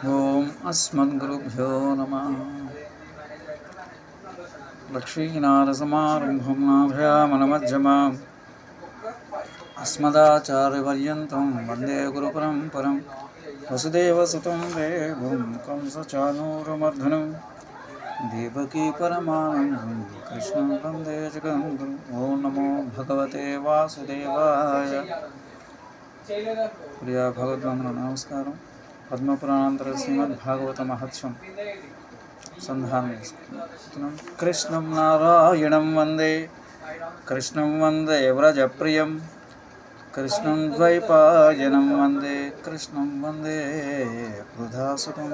ओम अस्मद्गुरुभ्यो नम। लक्ष्मीनारसमारम्भं नाभ्यामनमज्जमाम् अस्मदाचार्यपर्यन्तं वंदे गुरुपरम्परं। वसुदेवसुतं देवं कंसचानूरमर्धनं देवकीपरमानन्दं कृष्णं वंदे जगन्गुरुं ॐ नमो भगवते वासुदेवाय। प्रिया भगवद्वन्दन नमस्कारम् పద్మపురాణాంతర శ్రీమద్భాగవత భాగవత సంధానం చేసుకుంటున్నాం కృష్ణం నారాయణం వందే కృష్ణం వందే వ్రజప్రియం కృష్ణం ద్వైపాయనం వందే కృష్ణం వందే వృధాసుతం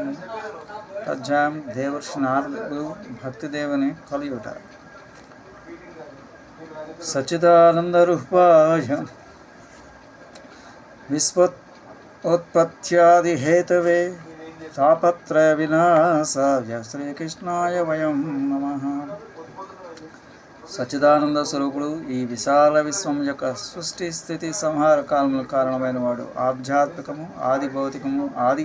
తజ్జాం దేవర్షి నారదుడు భక్తిదేవుని కలియుట సచిదానందరూపాయ విశ్వత్ తాపత్రయ వినాశాయ శ్రీకృష్ణాయ వయం నమ సచిదానంద స్వరూపుడు ఈ విశాల విశ్వం యొక్క సృష్టి స్థితి సంహార కాలముల కారణమైన వాడు. ఆధ్యాత్మికము ఆది భౌతికము ఆది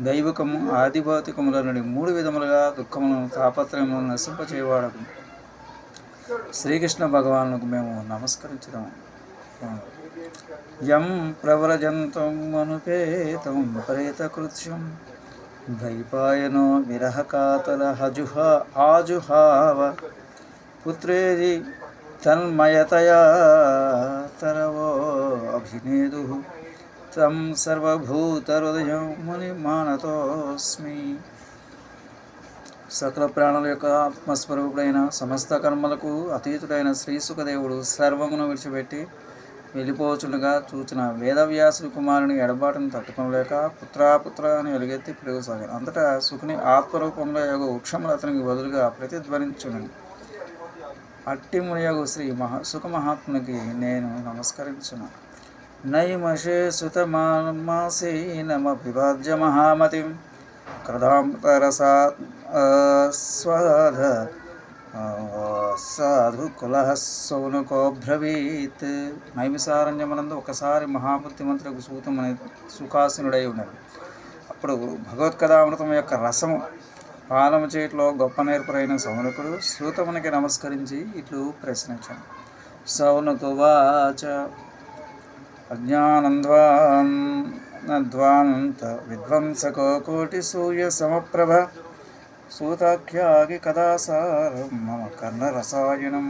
దైవికము ఆది భౌతికముల నుండి మూడు విధములుగా దుఃఖములను తాపత్రయములను నశింపచేయవాడు శ్రీకృష్ణ భగవానుకు మేము నమస్కరించడం యం ప్రవ్రజంతం అనుపేతం ప్రేతకృత్యం ద్వైపాయనో విరహకాతల హజుహ ఆజుహావ పుత్రేది తన్మయతయా తరవో అభినేదు తం సర్వభూతహృదయం ముని మానతోస్మి సకల ప్రాణుల యొక్క ఆత్మస్వరూపుడైన సమస్త కర్మలకు అతీతుడైన శ్రీ సుఖదేవుడు సర్వమును విడిచిపెట్టి వెళ్ళిపోచుండగా చూచిన వేదవ్యాసుని కుమారుని ఎడబాటును తట్టుకోలేక పుత్రాపుత్ర అని ఎలుగెత్తి పిలువసాగాను అంతటా సుఖుని ఆత్మరూపంలో యొక్క వృక్షములు అతనికి బదులుగా ప్రతిధ్వనించును. అట్టి మునియగు శ్రీ మహా సుఖమహాత్మునికి నేను నమస్కరించును. నైమషే సుతమాసే నమ విభాజ్య మహామతిం క్రధాంతరసా స్వాధ సాధు కులహ సౌనకోబ్రవీత్ నైమిసారణ్యమనందు ఒకసారి మహాబుద్ధిమంతులకు సూతం అనే సుఖాసనుడై ఉన్నాడు. అప్పుడు భగవత్కథామృతం యొక్క రసము పాలము చేతిలో గొప్ప నేర్పరైన సౌనకుడు సూతమునికి నమస్కరించి ఇట్లు ప్రశ్నించాను సౌనకు వాచ అజ్ఞానంద్వానంత విధ్వంసకో కోటి సూర్య సమప్రభ. సూతాఖ్యాగి కథాసారం మమ కర్ణరసాయనం.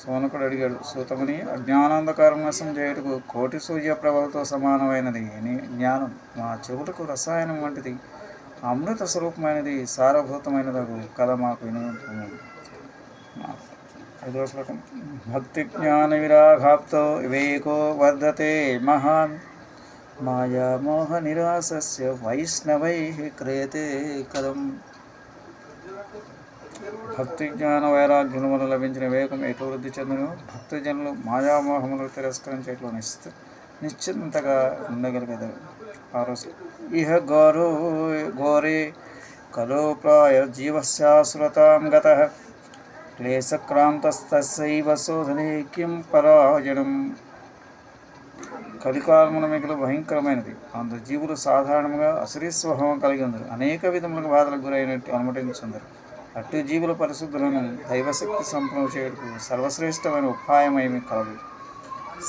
సోనకుడు అడిగాడు సూతముని అజ్ఞానాంధకారం నశం చేయుటకు కోటి సూర్య ప్రభలతో సమానమైనది జ్ఞానం మా చెవులకు రసాయనం వంటిది అమృత స్వరూపమైనది సారభూతమైనదగు కథ మాకు వినోదము ఐదవ శ్లోకం. భక్తి జ్ఞాన విరాఘాప్తో వివేకో వర్ధతే మహాన్. మాయామోహ నిరాశస్య వైష్ణవై క్రియతే కదం భక్తి జ్ఞాన వైరాగ్యం వల్ల లభించిన వేగం ఎటు వృద్ధి చెందును? భక్తజనులు మాయామోహములు తిరస్కరించేట్లు నిశ్చ నిశ్చింతగా ఉండగలిగేదారు ఆరో ఇహ గోరు ఘోరే కలో ప్రాయ జీవశాశ్వతాం గత క్లేశక్రాంతస్తైవ శోధనే కిం పరాజనం కలికాలమున మిగులు భయంకరమైనది. అందు జీవులు సాధారణంగా అసరీ స్వభావం కలిగి ఉంది అనేక విధములకు బాధలకు గురైనట్టు అనుమతించుందరు. అటు జీవుల పరిశుద్ధులను దైవశక్తి సంపన్నం చేయటకు సర్వశ్రేష్టమైన ఉపాయమేమి కలదు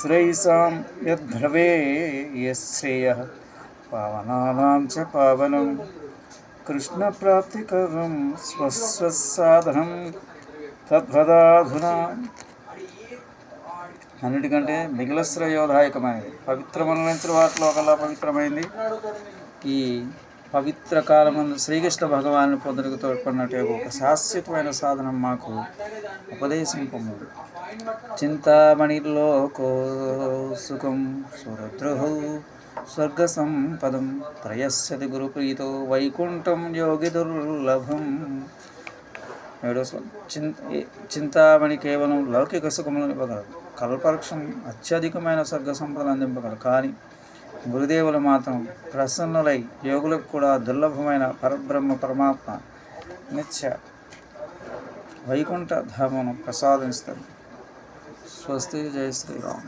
శ్రేయసాం యద్భ్రవే యశ్రేయ పావనానాం చ పావనం. కృష్ణ ప్రాప్తికరం స్వస్వసాధనం తద్వదాధునా. అన్నిటికంటే మిగిలిన శ్రేయోదాయకమైనది. పవిత్రమైన వాటిలో ఒకలా పవిత్రమైంది. ఈ పవిత్ర కాలమందు శ్రీకృష్ణ భగవాను పొందడానికి తోడ్పడినట్టు ఒక శాశ్వతమైన సాధనం మాకు ఉపదేశింపము చింతామణిలో కోసుకం సురద్రుహు స్వర్గ సంపదం త్రయస్యతి గురుప్రీతో వైకుంఠం యోగి దుర్లభం. ఏడో చింత చింతామణి కేవలం లౌకిక సుఖములను ఇవ్వగలదు. కల్పవృక్షం అత్యధికమైన స్వర్గ సంపదలు అందింపగలదు. కానీ గురుదేవులు మాత్రం ప్రసన్నులై యోగులకు కూడా దుర్లభమైన పరబ్రహ్మ పరమాత్మ నిత్య వైకుంఠ ధామను ప్రసాదిస్తారు స్వస్తి జయ శ్రీరామ్.